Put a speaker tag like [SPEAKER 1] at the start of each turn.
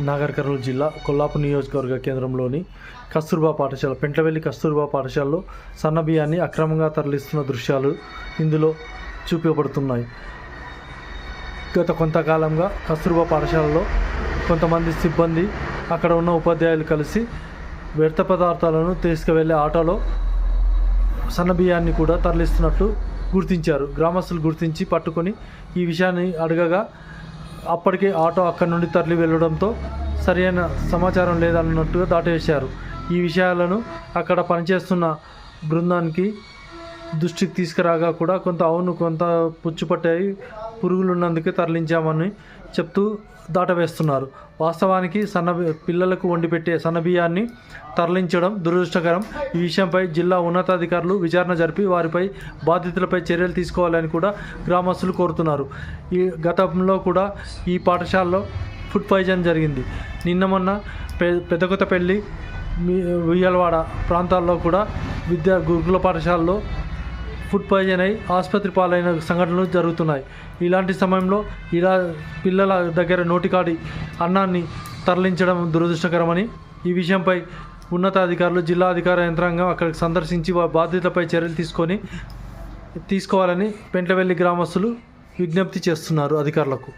[SPEAKER 1] నాగర్ కర్నూలు జిల్లా కొల్లాపూర్ నియోజకవర్గ కేంద్రంలోని కస్తూర్బా పాఠశాల పెంటవెల్లి కస్తూర్బా పాఠశాలలో సన్న బియ్యాన్ని అక్రమంగా తరలిస్తున్న దృశ్యాలు ఇందులో చూపబడుతున్నాయి. గత కొంతకాలంగా కస్తూర్బా పాఠశాలలో కొంతమంది సిబ్బంది అక్కడ ఉన్న ఉపాధ్యాయులు కలిసి వ్యర్థ పదార్థాలను తీసుకువెళ్ళే ఆటోలో సన్న బియ్యాన్ని కూడా తరలిస్తున్నట్లు గుర్తించారు. గ్రామస్తులు గుర్తించి పట్టుకొని ఈ విషయాన్ని అడగగా అప్పటికే ఆటో అక్కడి నుండి తరలి వెళ్ళడంతో సరైన సమాచారం లేదన్నట్టుగా దాటవేశారు. ఈ విషయాలను అక్కడ పనిచేస్తున్న బృందానికి దృష్టికి తీసుకురాగా కూడా కొంత అవును కొంత పుచ్చుపట్టాయి పురుగులు ఉన్నందుకే తరలించామని చెప్తూ దాటవేస్తున్నారు. వాస్తవానికి సన్న పిల్లలకు వండిపెట్టే సన్నబియ్యాన్ని సన్న బియ్యాన్ని తరలించడం దురదృష్టకరం. ఈ విషయంపై జిల్లా ఉన్నతాధికారులు విచారణ జరిపి వారిపై బాధితులపై చర్యలు తీసుకోవాలని కూడా గ్రామస్తులు కోరుతున్నారు. ఈ గతంలో కూడా ఈ పాఠశాలలో ఫుడ్ పాయిజన్ జరిగింది. నిన్న మొన్న పె పెద్దకొత్తపల్లి మీ ఉయ్యలవాడ ప్రాంతాల్లో కూడా విద్యా గురుకుల పాఠశాలలో ఫుడ్ పాయిజన్ అయి ఆసుపత్రి పాలైన సంఘటనలు జరుగుతున్నాయి. ఇలాంటి సమయంలో ఇలా పిల్లల దగ్గర నోటికాడి అన్నాన్ని తరలించడం దురదృష్టకరమని ఈ విషయంపై ఉన్నతాధికారులు జిల్లా అధికార యంత్రాంగం అక్కడికి సందర్శించి వా- బాధ్యతలపై చర్యలు తీసుకొని తీసుకోవాలని పెంటవెల్లి గ్రామస్తులు విజ్ఞప్తి చేస్తున్నారు అధికారులకు.